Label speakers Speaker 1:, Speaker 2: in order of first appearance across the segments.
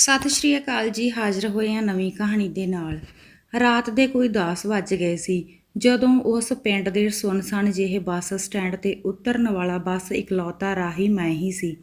Speaker 1: ਸਤਿ ਸ਼੍ਰੀ ਅਕਾਲ ਜੀ, ਹਾਜ਼ਰ ਹੋਏ ਹਾਂ ਨਵੀਂ ਕਹਾਣੀ ਦੇ ਨਾਲ। ਰਾਤ ਦੇ ਕੋਈ 10 ਵੱਜ ਗਏ ਸੀ। ਜਦੋਂ ਉਸ ਪਿੰਡ ਦੇ ਸੁੰਨਸਾਨ ਜਿਹੇ ਬੱਸ ਸਟੈਂਡ ਤੇ ਉਤਰਨ ਵਾਲਾ ਬੱਸ ਇਕਲੌਤਾ ਰਾਹੀ ਮੈਂ ਹੀ ਸੀ।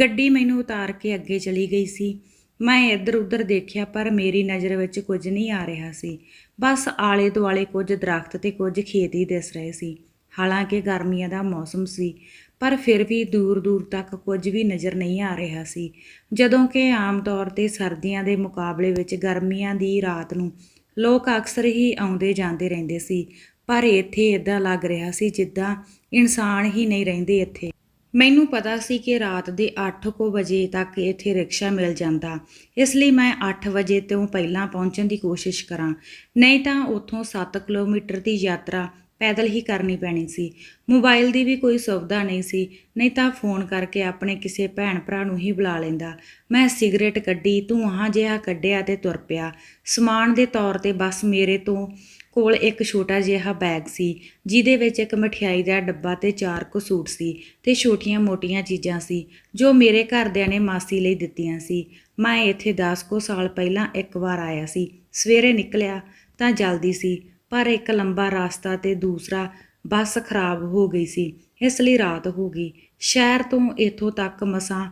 Speaker 1: ਗੱਡੀ ਮੈਨੂੰ ਉਤਾਰ ਕੇ ਅੱਗੇ ਚਲੀ ਗਈ ਸੀ। ਮੈਂ ਇੱਧਰ ਉੱਧਰ ਦੇਖਿਆ, ਪਰ ਮੇਰੀ ਨਜ਼ਰ ਵਿੱਚ ਕੁਝ ਨਹੀਂ ਆ ਰਿਹਾ ਸੀ। ਬਸ ਆਲੇ ਦੁਆਲੇ ਕੁਝ ਦਰਖਤ ਤੇ ਕੁਝ ਖੇਤ ਹੀ ਦਿਸ ਰਹੇ ਸੀ। ਹਾਲਾਂਕਿ ਗਰਮੀਆਂ ਦਾ ਮੌਸਮ ਸੀ। ਪਰ ਫਿਰ ਵੀ ਦੂਰ ਦੂਰ ਤੱਕ ਕੁਝ ਵੀ ਨਜ਼ਰ ਨਹੀਂ ਆ ਰਿਹਾ ਸੀ। ਜਦੋਂ ਕਿ ਆਮ ਤੌਰ ਤੇ ਸਰਦੀਆਂ ਦੇ ਮੁਕਾਬਲੇ ਵਿੱਚ ਗਰਮੀਆਂ ਦੀ ਰਾਤ ਨੂੰ ਲੋਕ ਅਕਸਰ ਹੀ ਆਉਂਦੇ ਜਾਂਦੇ ਰਹਿੰਦੇ ਸੀ, ਪਰ ਇੱਥੇ ਇਦਾਂ ਲੱਗ ਰਿਹਾ ਸੀ ਜਿੱਦਾਂ ਇਨਸਾਨ ਹੀ ਨਹੀਂ ਰਹਿੰਦੇ ਇੱਥੇ। ਮੈਨੂੰ ਪਤਾ ਸੀ ਕਿ ਰਾਤ ਦੇ 8 ਕੁ ਵਜੇ ਤੱਕ ਇੱਥੇ ਰਿਕਸ਼ਾ ਮਿਲ ਜਾਂਦਾ। ਇਸ ਲਈ ਮੈਂ 8 ਵਜੇ ਤੋਂ ਪਹਿਲਾਂ ਪਹੁੰਚਣ ਦੀ ਕੋਸ਼ਿਸ਼ ਕਰਾਂ। ਨਹੀਂ ਤਾਂ ਉੱਥੋਂ 7 ਕਿਲੋਮੀਟਰ ਦੀ ਯਾਤਰਾ ਪੈਦਲ ਹੀ ਕਰਨੀ ਪੈਣੀ ਸੀ। ਮੋਬਾਈਲ ਦੀ ਵੀ ਕੋਈ ਸੁਵਿਧਾ ਨਹੀਂ ਸੀ, ਨਹੀਂ ਤਾਂ ਫੋਨ ਕਰਕੇ ਆਪਣੇ ਕਿਸੇ ਭੈਣ ਭਰਾ ਨੂੰ ਹੀ ਬੁਲਾ ਲੈਂਦਾ। ਮੈਂ ਸਿਗਰਟ ਕੱਢੀ, ਧੂਆਂ ਜਿਹਾ ਕੱਢਿਆ ਤੇ ਤੁਰ ਪਿਆ। ਸਮਾਨ ਦੇ ਤੌਰ ਤੇ ਬਸ ਮੇਰੇ ਤੋਂ ਕੋਲ ਇੱਕ ਛੋਟਾ ਜਿਹਾ ਬੈਗ ਸੀ, ਜਿਹਦੇ ਵਿੱਚ ਇੱਕ ਮਠਿਆਈ ਦਾ ਡੱਬਾ ਤੇ ਚਾਰ ਕੁ ਸੂਟ ਸੀ ਤੇ ਛੋਟੀਆਂ-ਮੋਟੀਆਂ ਚੀਜ਼ਾਂ ਸੀ, ਜੋ ਮੇਰੇ ਘਰਦਿਆਂ ਨੇ ਮਾਸੀ ਲਈ ਦਿੱਤੀਆਂ ਸੀ। ਮੈਂ ਇੱਥੇ 10 ਕੁ ਸਾਲ ਪਹਿਲਾਂ ਇੱਕ ਵਾਰ ਆਇਆ ਸੀ। ਸਵੇਰੇ ਨਿਕਲਿਆ ਤਾਂ ਜਲਦੀ ਸੀ। ਪਰ ਇੱਕ ਲੰਬਾ ਰਸਤਾ ਤੇ ਦੂਸਰਾ ਬੱਸ ਖਰਾਬ ਹੋ ਗਈ ਸੀ। ਇਸ ਲਈ ਰਾਤ ਹੋ ਗਈ। ਸ਼ਹਿਰ ਤੋਂ ਇੱਥੋਂ ਤੱਕ ਮਸਾਂ,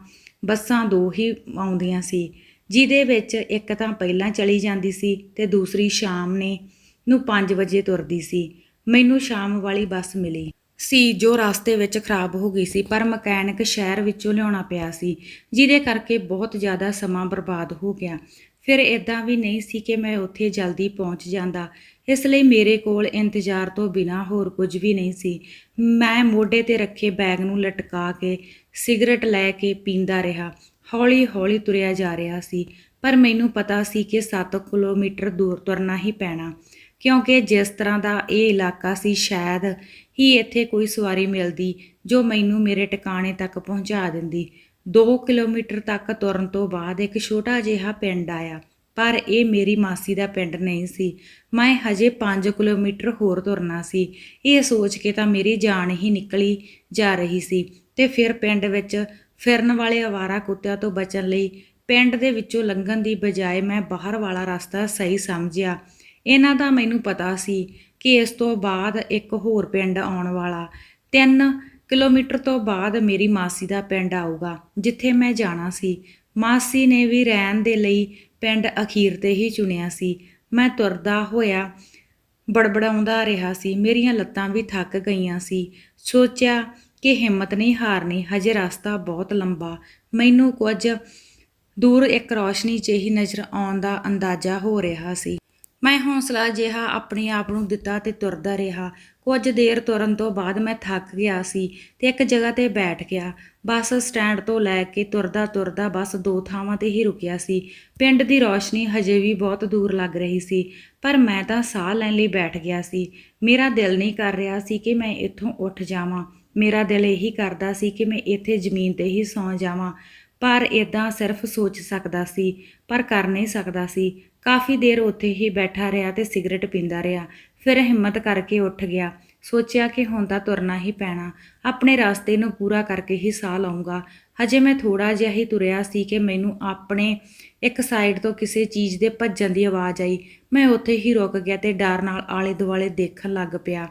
Speaker 1: ਬੱਸਾਂ ਦੋ ਹੀ ਆਉਂਦੀਆਂ ਸੀ, ਜਿਹਦੇ ਵਿੱਚ ਇੱਕ ਤਾਂ ਪਹਿਲਾਂ ਚਲੀ ਜਾਂਦੀ ਸੀ ਤੇ ਦੂਸਰੀ ਸ਼ਾਮ ਨੇ ਨੂੰ 5 ਵਜੇ ਤੁਰਦੀ ਸੀ। ਮੈਨੂੰ ਸ਼ਾਮ ਵਾਲੀ ਬੱਸ ਮਿਲੀ। ਸੀ ਜੋ ਰਸਤੇ ਵਿੱਚ ਖਰਾਬ ਹੋ ਗਈ ਸੀ, ਪਰ ਮਕੈਨਿਕ ਸ਼ਹਿਰ ਵਿੱਚੋਂ ਲਿਆਉਣਾ ਪਿਆ ਸੀ, ਜਿਹਦੇ ਕਰਕੇ ਬਹੁਤ ਜ਼ਿਆਦਾ ਸਮਾਂ ਬਰਬਾਦ ਹੋ ਗਿਆ। ਫਿਰ ਇਦਾਂ ਵੀ ਨਹੀਂ ਸੀ ਕਿ ਮੈਂ ਉੱਥੇ ਜਲਦੀ ਪਹੁੰਚ ਜਾਂਦਾ। ਇਸ ਲਈ ਮੇਰੇ ਕੋਲ ਇੰਤਜ਼ਾਰ ਤੋਂ ਬਿਨਾ ਹੋਰ ਕੁਝ ਵੀ ਨਹੀਂ ਸੀ। ਮੈਂ ਮੋਢੇ ਤੇ ਰੱਖੇ ਬੈਗ ਨੂੰ ਲਟਕਾ ਕੇ ਸਿਗਰਟ ਲੈ ਕੇ ਪੀਂਦਾ ਰਿਹਾ। ਹੌਲੀ-ਹੌਲੀ ਤੁਰਿਆ ਜਾ ਰਿਹਾ ਸੀ, ਪਰ ਮੈਨੂੰ ਪਤਾ ਸੀ ਕਿ 7 ਕਿਲੋਮੀਟਰ ਦੂਰ ਤੁਰਨਾ ਹੀ ਪੈਣਾ, ਕਿਉਂਕਿ ਜਿਸ ਤਰ੍ਹਾਂ ਦਾ ਇਹ ਇਲਾਕਾ ਸੀ, ਸ਼ਾਇਦ ਹੀ ਇੱਥੇ ਕੋਈ ਸਵਾਰੀ ਮਿਲਦੀ ਜੋ ਮੈਨੂੰ ਮੇਰੇ ਟਿਕਾਣੇ ਤੱਕ ਪਹੁੰਚਾ ਦਿੰਦੀ। 2 ਕਿਲੋਮੀਟਰ ਤੱਕ ਤੁਰਨ ਤੋਂ ਬਾਅਦ ਇੱਕ ਛੋਟਾ ਜਿਹਾ ਪਿੰਡ ਆਇਆ, ਪਰ ਇਹ ਮੇਰੀ ਮਾਸੀ ਦਾ ਪਿੰਡ ਨਹੀਂ ਸੀ। ਮੈਂ ਹਜੇ 5 ਕਿਲੋਮੀਟਰ ਹੋਰ ਤੁਰਨਾ ਸੀ। ਇਹ ਸੋਚ ਕੇ ਤਾਂ ਮੇਰੀ ਜਾਨ ਹੀ ਨਿਕਲੀ ਜਾ ਰਹੀ ਸੀ ਤੇ ਫਿਰ ਪਿੰਡ ਵਿੱਚ ਫਿਰਨ ਵਾਲੇ ਆਵਾਰਾ ਕੁੱਤਿਆਂ ਤੋਂ ਬਚਣ ਲਈ ਪਿੰਡ ਦੇ ਵਿੱਚੋਂ ਲੰਘਣ ਦੀ ਬਜਾਏ ਮੈਂ ਬਾਹਰ ਵਾਲਾ ਰਸਤਾ ਸਹੀ ਸਮਝਿਆ। ਇਹਨਾਂ ਦਾ ਮੈਨੂੰ ਪਤਾ ਸੀ ਕਿ ਇਸ ਤੋਂ ਬਾਅਦ ਇੱਕ ਹੋਰ ਪਿੰਡ ਆਉਣ ਵਾਲਾ, ਤਿੰਨ ਕਿਲੋਮੀਟਰ ਤੋਂ ਬਾਅਦ ਮੇਰੀ ਮਾਸੀ ਦਾ ਪਿੰਡ ਆਊਗਾ, ਜਿੱਥੇ ਮੈਂ ਜਾਣਾ ਸੀ। ਮਾਸੀ ਨੇ ਵੀ ਰਹਿਣ ਦੇ ਲਈ ਪਿੰਡ ਅਖੀਰ ਤੇ ਹੀ ਚੁਣਿਆ ਸੀ। ਮੈਂ ਤੁਰਦਾ ਹੋਇਆ ਬੜਬੜਾਉਂਦਾ ਰਿਹਾ ਸੀ। ਮੇਰੀਆਂ ਲੱਤਾਂ ਵੀ ਥੱਕ ਗਈਆਂ ਸੀ। ਸੋਚਿਆ ਕਿ ਹਿੰਮਤ ਨਹੀਂ ਹਾਰਨੀ, ਹਜੇ ਰਸਤਾ ਬਹੁਤ ਲੰਬਾ। ਮੈਨੂੰ ਕੁਝ ਦੂਰ ਇੱਕ ਰੌਸ਼ਨੀ ਜਿਹੀ ਨਜ਼ਰ ਆਉਣ ਦਾ ਅੰਦਾਜ਼ਾ ਹੋ ਰਿਹਾ ਸੀ। ਮੈਂ ਹੌਸਲਾ ਜਿਹਾ ਆਪਣੇ ਆਪ ਨੂੰ ਦਿੱਤਾ ਤੇ ਤੁਰਦਾ ਰਿਹਾ। ਕੁਝ ਦੇਰ ਤੁਰਨ ਤੋਂ ਬਾਅਦ ਮੈਂ ਥੱਕ ਗਿਆ ਸੀ ਤੇ ਇੱਕ ਜਗ੍ਹਾ ਤੇ ਬੈਠ ਗਿਆ। ਬੱਸ ਸਟੈਂਡ ਤੋਂ ਲੈ ਕੇ ਤੁਰਦਾ ਤੁਰਦਾ ਬੱਸ ਦੋ ਥਾਵਾਂ ਤੇ ਹੀ ਰੁਕਿਆ ਸੀ। ਪਿੰਡ ਦੀ ਰੌਸ਼ਨੀ ਹਜੇ ਵੀ ਬਹੁਤ ਦੂਰ ਲੱਗ ਰਹੀ ਸੀ, ਪਰ ਮੈਂ ਤਾਂ ਸਾਹ ਲੈਣ ਲਈ ਬੈਠ ਗਿਆ ਸੀ। ਮੇਰਾ ਦਿਲ ਨਹੀਂ ਕਰ ਰਿਹਾ ਸੀ ਕਿ ਮੈਂ ਇੱਥੋਂ ਉੱਠ ਜਾਵਾਂ। ਮੇਰਾ ਦਿਲ ਇਹੀ ਕਰਦਾ ਸੀ ਕਿ ਮੈਂ ਇੱਥੇ ਜ਼ਮੀਨ ਤੇ ਹੀ ਸੌਂ ਜਾਵਾਂ। ਪਰ ਇਦਾਂ ਸਿਰਫ ਸੋਚ ਸਕਦਾ ਸੀ, ਪਰ ਕਰ ਨਹੀਂ ਸਕਦਾ ਸੀ। ਕਾਫੀ ਦੇਰ ਉੱਥੇ ਹੀ ਬੈਠਾ ਰਿਹਾ ਤੇ ਸਿਗਰਟ ਪੀਂਦਾ ਰਿਹਾ। ਫਿਰ ਹਿੰਮਤ ਕਰਕੇ ਉੱਠ ਗਿਆ। ਸੋਚਿਆ ਕਿ ਹੁਣ ਤਾਂ ਤੁਰਨਾ ਹੀ ਪੈਣਾ। ਆਪਣੇ ਰਸਤੇ ਨੂੰ ਪੂਰਾ ਕਰਕੇ ਹੀ ਸਾਹ ਲਵਾਂਗਾ ਹਜੇ ਮੈਂ ਥੋੜਾ ਜਿਹਾ ਹੀ ਤੁਰਿਆ ਸੀ ਕਿ ਮੈਨੂੰ ਆਪਣੇ ਇੱਕ ਸਾਈਡ ਤੋਂ ਕਿਸੇ ਚੀਜ਼ ਦੇ ਭੱਜਣ ਦੀ ਆਵਾਜ਼ ਆਈ। ਮੈਂ ਉੱਥੇ ਹੀ ਰੁਕ ਗਿਆ ਤੇ ਡਰ ਨਾਲ ਆਲੇ ਦੁਆਲੇ ਦੇਖਣ ਲੱਗ ਪਿਆ।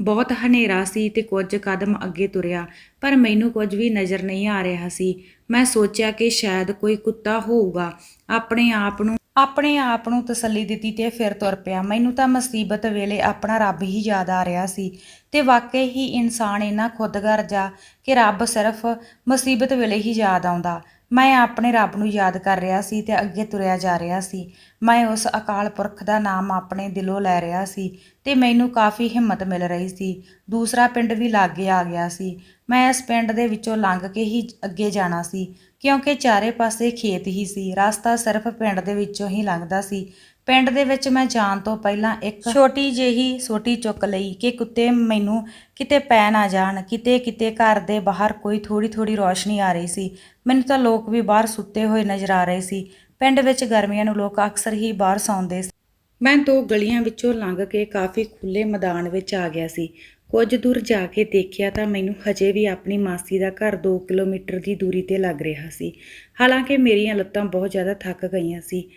Speaker 1: ਬਹੁਤ ਹਨੇਰਾ ਸੀ ਤੇ ਕੁਝ ਕਦਮ ਅੱਗੇ ਤੁਰਿਆ, ਪਰ ਮੈਨੂੰ ਕੁਝ ਵੀ ਨਜ਼ਰ ਨਹੀਂ ਆ ਰਿਹਾ ਸੀ। ਮੈਂ ਸੋਚਿਆ ਕਿ ਸ਼ਾਇਦ ਕੋਈ ਕੁੱਤਾ ਹੋਊਗਾ। ਆਪਣੇ ਆਪ ਨੂੰ, ਆਪਣੇ ਆਪ ਨੂੰ ਤਸੱਲੀ ਦਿੱਤੀ ਤੇ ਫਿਰ ਤੁਰ ਪਿਆ। ਮੈਨੂੰ ਤਾਂ ਮੁਸੀਬਤ ਵੇਲੇ ਆਪਣਾ ਰੱਬ ਹੀ ਯਾਦ ਆ ਰਿਹਾ ਸੀ। ਤੇ ਵਾਕਈ ਹੀ ਇਨਸਾਨ ਇੰਨਾ ਖੁਦਗਰਜ ਜਾ ਕਿ ਰੱਬ ਸਿਰਫ ਮੁਸੀਬਤ ਵੇਲੇ ਹੀ ਯਾਦ ਆਉਂਦਾ। ਮੈਂ ਆਪਣੇ ਰੱਬ ਨੂੰ ਯਾਦ ਕਰ ਰਿਹਾ ਸੀ ਤੇ ਅੱਗੇ ਤੁਰਿਆ ਜਾ ਰਿਹਾ ਸੀ। ਮੈਂ ਉਸ ਅਕਾਲ ਪੁਰਖ ਦਾ ਨਾਮ ਆਪਣੇ ਦਿਲੋਂ ਲੈ ਰਿਹਾ ਸੀ ਤੇ ਮੈਨੂੰ ਕਾਫੀ ਹਿੰਮਤ ਮਿਲ ਰਹੀ ਸੀ। ਦੂਸਰਾ ਪਿੰਡ ਵੀ ਲਾਗੇ ਆ ਗਿਆ ਸੀ। ਮੈਂ ਇਸ ਪਿੰਡ ਦੇ ਵਿੱਚੋਂ ਲੰਘ ਕੇ ਹੀ ਅੱਗੇ ਜਾਣਾ ਸੀ ਕਿਉਂਕਿ ਚਾਰੇ ਪਾਸੇ ਖੇਤ ਹੀ ਸੀ। ਰਸਤਾ ਸਿਰਫ ਪਿੰਡ ਦੇ ਵਿੱਚੋਂ ਹੀ ਲੰਘਦਾ ਸੀ। ਪਿੰਡ ਦੇ ਵਿੱਚ ਮੈਂ ਜਾਣ ਤੋਂ ਪਹਿਲਾਂ ਇੱਕ ਛੋਟੀ ਜਿਹੀ ਸੋਟੀ ਚੁੱਕ ਲਈ ਕਿ ਕੁੱਤੇ ਮੈਨੂੰ ਕਿਤੇ ਪੈ ਨਾ ਜਾਣ, ਕਿਤੇ ਕਿਤੇ ਘਰ ਦੇ ਬਾਹਰ ਕੋਈ ਥੋੜੀ ਥੋੜੀ ਰੋਸ਼ਨੀ ਆ ਰਹੀ ਸੀ। ਮੈਨੂੰ ਤਾਂ ਲੋਕ ਵੀ ਬਾਹਰ ਸੁੱਤੇ ਹੋਏ ਨਜ਼ਰ ਆ ਰਹੇ ਸੀ। ਪਿੰਡ ਵਿੱਚ ਗਰਮੀਆਂ ਨੂੰ ਲੋਕ ਅਕਸਰ ਹੀ ਬਾਹਰ ਸੌਂਦੇ ਸੀ। ਮੈਂ ਦੋ ਗਲੀਆਂ ਵਿੱਚੋਂ ਲੰਘ ਕੇ ਕਾਫੀ ਖੁੱਲੇ ਮੈਦਾਨ ਵਿੱਚ ਆ ਗਿਆ ਸੀ। ਕੁਝ ਦੂਰ ਜਾ ਕੇ ਦੇਖਿਆ ਤਾਂ ਮੈਨੂੰ ਹਜੇ ਵੀ ਆਪਣੀ ਮਾਸੀ ਦਾ ਘਰ 2 ਕਿਲੋਮੀਟਰ ਦੀ ਦੂਰੀ ਤੇ ਲੱਗ ਰਿਹਾ ਸੀ। ਹਾਲਾਂਕਿ ਮੇਰੀਆਂ ਲੱਤਾਂ ਬਹੁਤ ਜ਼ਿਆਦਾ ਥੱਕ ਗਈਆਂ ਸੀ।